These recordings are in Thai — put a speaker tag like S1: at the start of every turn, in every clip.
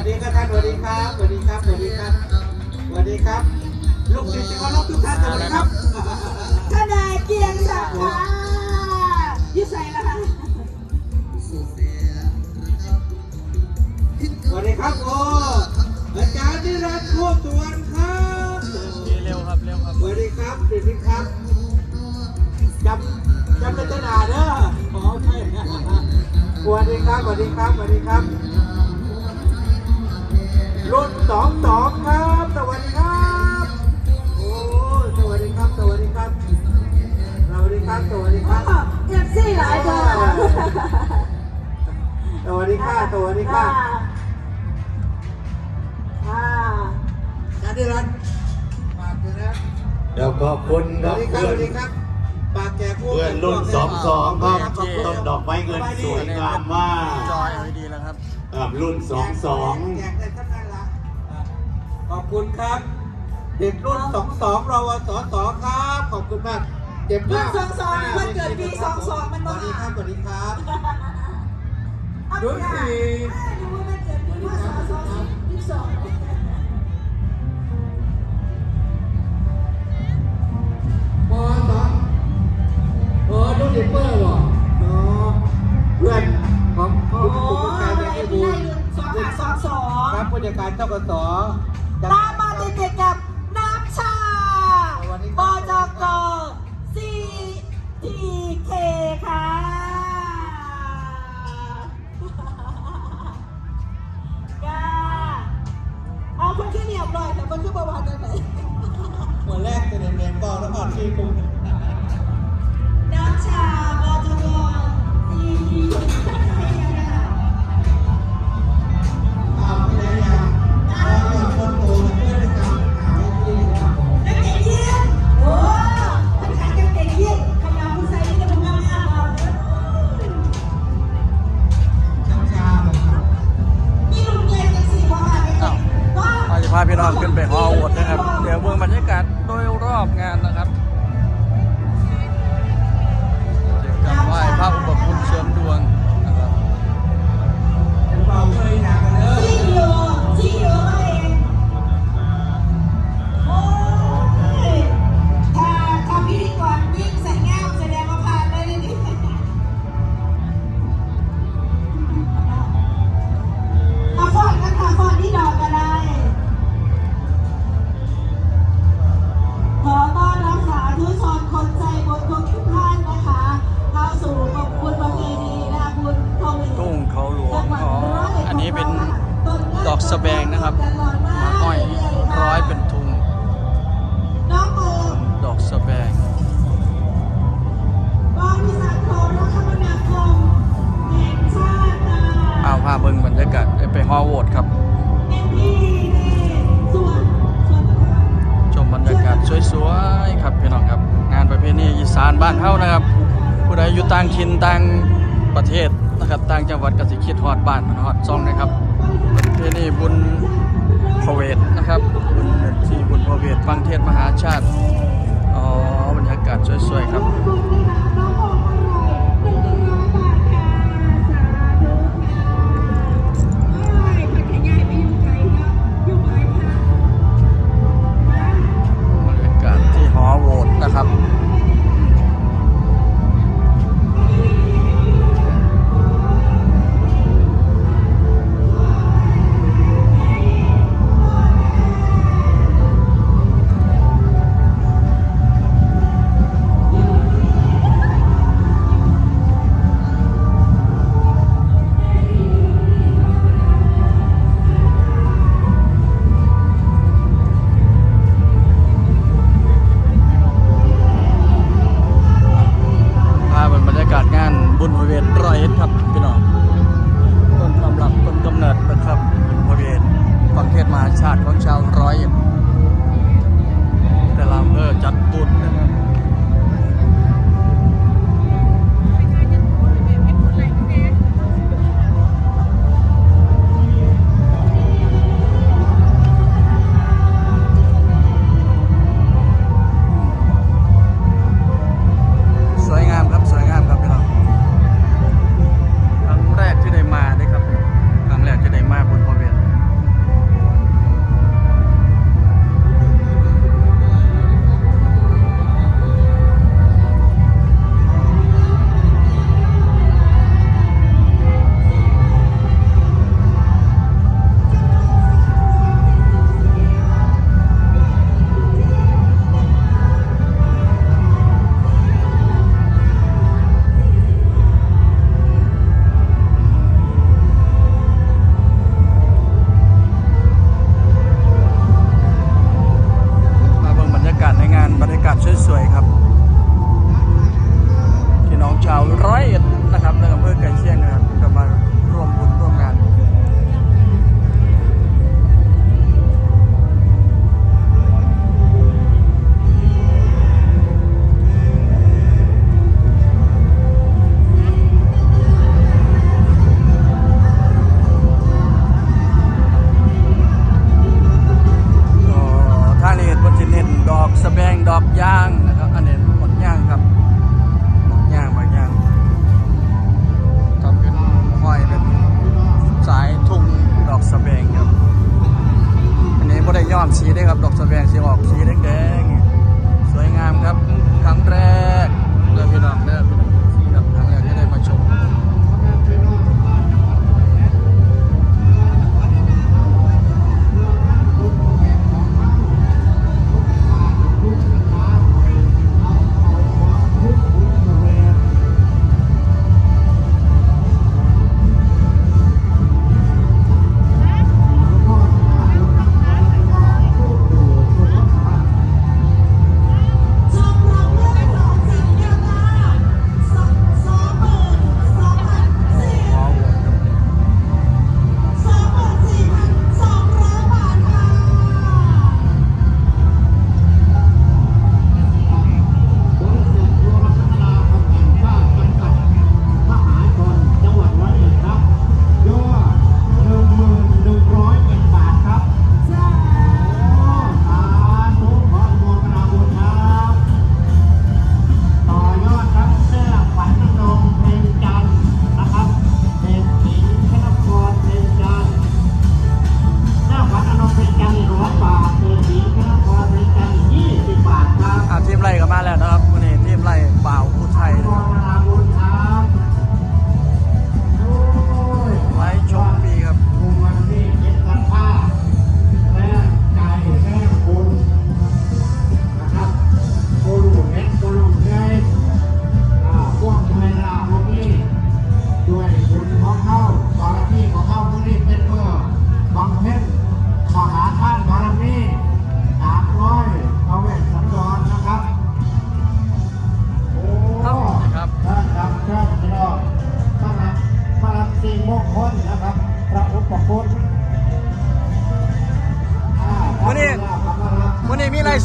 S1: สดีครับท่านสวัสดีครับสวัสดีครับสวัสดีครับสวัสดีครับ ลูกศิษย์ที่เคารพทุกท่านสวัสดีครับ
S2: ทนายเกียงศักดิ์ค่ะยิ่ใส่ละคะ
S1: สวัสดีครับโอ้อาจารย์ที่รักทุกสุวนครับ
S3: เร็วครับเร็วครับสวัส
S1: ดีครับสวัสดีครับจำจำเป็นตนาเด้อขอให้สวัสดีครับสวัสดีครับสวัสดีครับ รุ่นสองสองครับ สวัสดีครับ โอ้ สวัสดีครับ สวัสดีครับ สวัสดีครับ สวัสดีครับ
S2: เอฟซีหลายตัว
S1: สวัสดีค่ะ สวัสดีค่ะ
S2: ค่ะ
S1: ชาดิรัตน์ฝากด้วยนะ
S4: เดี๋ยวขอบคุณสควัรัสบดีครับเพื่สอนวัสดีคร
S1: ับ ปากแก่คู่เพื่อ
S4: นรุ่นสองสองครับขอบคุณต้นดอกไม้เงินสวยงามมาก
S3: จอยเอาดีแล้วครับ
S4: ครับรุ่นสองสอง แจ
S1: กได้ทั้งนั้นละ ขอบคุณครับ เด็กรุ่นสองสองรวสสครับ ขอบคุณมากเก็บรุ่นภาพส
S2: องสองนี่วันเกิดปีสองสองมันสบ้าวัสดีครับ
S1: สวัสดีครับ
S2: เอารุ่นค่ะสี่ดูว่ามันเกิดปีพศสองสิบสอง
S1: ปอสองโอ้
S5: รุ่น
S1: เด
S5: ็กเปอร์เหรอ
S1: เนาะเพื่อนของโอ้ผู้จัดการยยังไอ้ไม่ที่บูได้
S2: รุ่นสองห้าสองสองครั
S1: บผู้จัดการเจ้ากสตาม
S2: เหนียวหน่อยแต่คนขึ้นประวัติห
S1: น่อยหัวแรกจะเรียนเรียนบอกแล้วก่อนชื่อคุณ
S2: น้ำชาบ
S3: าพาเบิ่งบรรยากาศไปฮอลล์วูดครับ ชมบรรยากาศสวยๆครับพี่น้องครับ งานประเพณีอีสานบ้านเฮานะครับ
S2: ผู้ใดอยู่ต่างถิ่นต่
S3: างประเทศนะครับต่างจังหวัดก็สิคิดฮอดบ้านฮอดซ่องนะครับ
S2: ประเพณีบุญพระเวทนะครับบุญที่บุญพระเวทฟังเทศมหา
S3: ชาติอ๋อบรรยากาศสวยๆครับ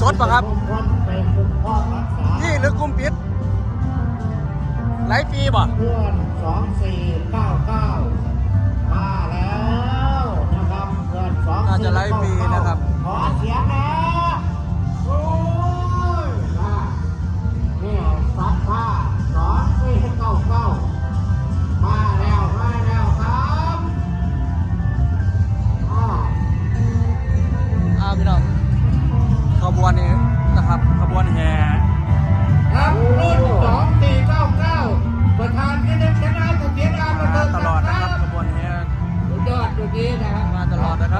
S3: สดป่ะครับ
S5: นี่
S3: หรือกุ้มปิดหลายปีป่ะ
S5: เพื่อนสองสี่เก้าเก้ามาแล้วนะครับเพื่อนสองสี่เก้าเก้าขอเสียงแล้ว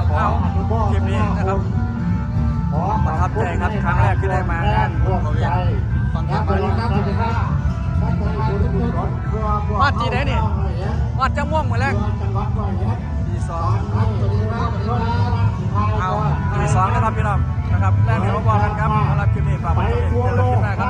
S3: ขอ
S5: คลิปนี้นะครับประทับใจครับครั้งแรกที่ได้มางานพวกเรียน
S3: ตอนกลางวัน
S5: วัดจีได้นี่
S3: วัดจะม่วงเหมือนแรกทีสอง
S5: เอาทีสองนะครับ
S3: พี่น้องนะครับแรกเดี๋ยวมาบอกกันครับสำหรับคลิปนี้ฝากไว้ที่นี่เจอกันคลิปหน้าครับ